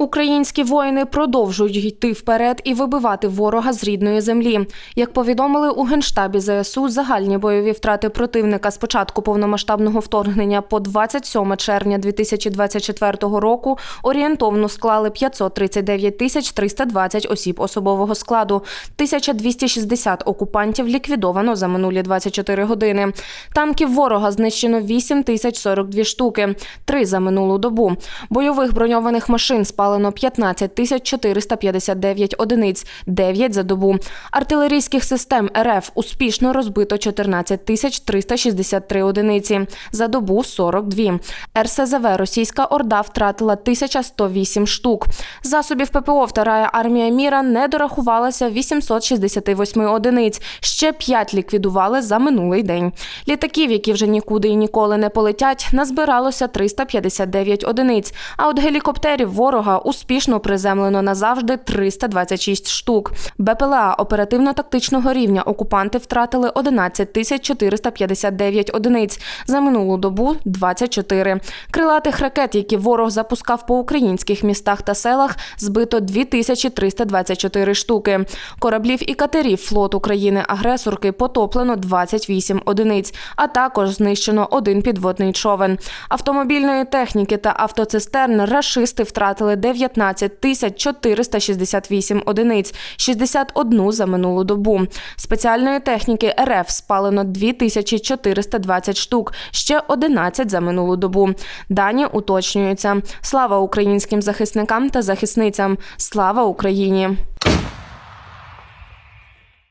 Українські воїни продовжують йти вперед і вибивати ворога з рідної землі. Як повідомили у генштабі ЗСУ, загальні бойові втрати противника з початку повномасштабного вторгнення по 27 червня 2024 року орієнтовно склали 539 тисяч 320 осіб особового складу. 1260 окупантів ліквідовано за минулі 24 години. Танків ворога знищено 8 тисяч 42 штуки, 3 за минулу добу. Бойових броньованих машин спалено 15 тисяч 459 одиниць, 9 за добу. Артилерійських систем РФ успішно розбито 14 тисяч 363 одиниці, за добу 42. РСЗВ Російська Орда втратила 1108 штук. Засобів ППО Вторая армія міра не дорахувалася 868 одиниць. Ще 5 ліквідували за минулий день. Літаків, які вже нікуди і ніколи не полетять, назбиралося 359 одиниць. А от гелікоптерів ворога успішно приземлено назавжди 326 штук. БПЛА оперативно-тактичного рівня окупанти втратили 11 тисяч 459 одиниць. За минулу добу 24. Крилатих ракет, які ворог запускав по українських містах та селах, збито 2324 штуки. Кораблів і катерів флот України-агресорки потоплено 28 одиниць, а також знищено один підводний човен. Автомобільної техніки та автоцистерн рашисти втратили 19 тисяч 468 одиниць, 61 за минулу добу. Спеціальної техніки РФ спалено 2420 штук, ще 11 за минулу добу. Дані уточнюються. Слава українським захисникам та захисницям! Слава Україні!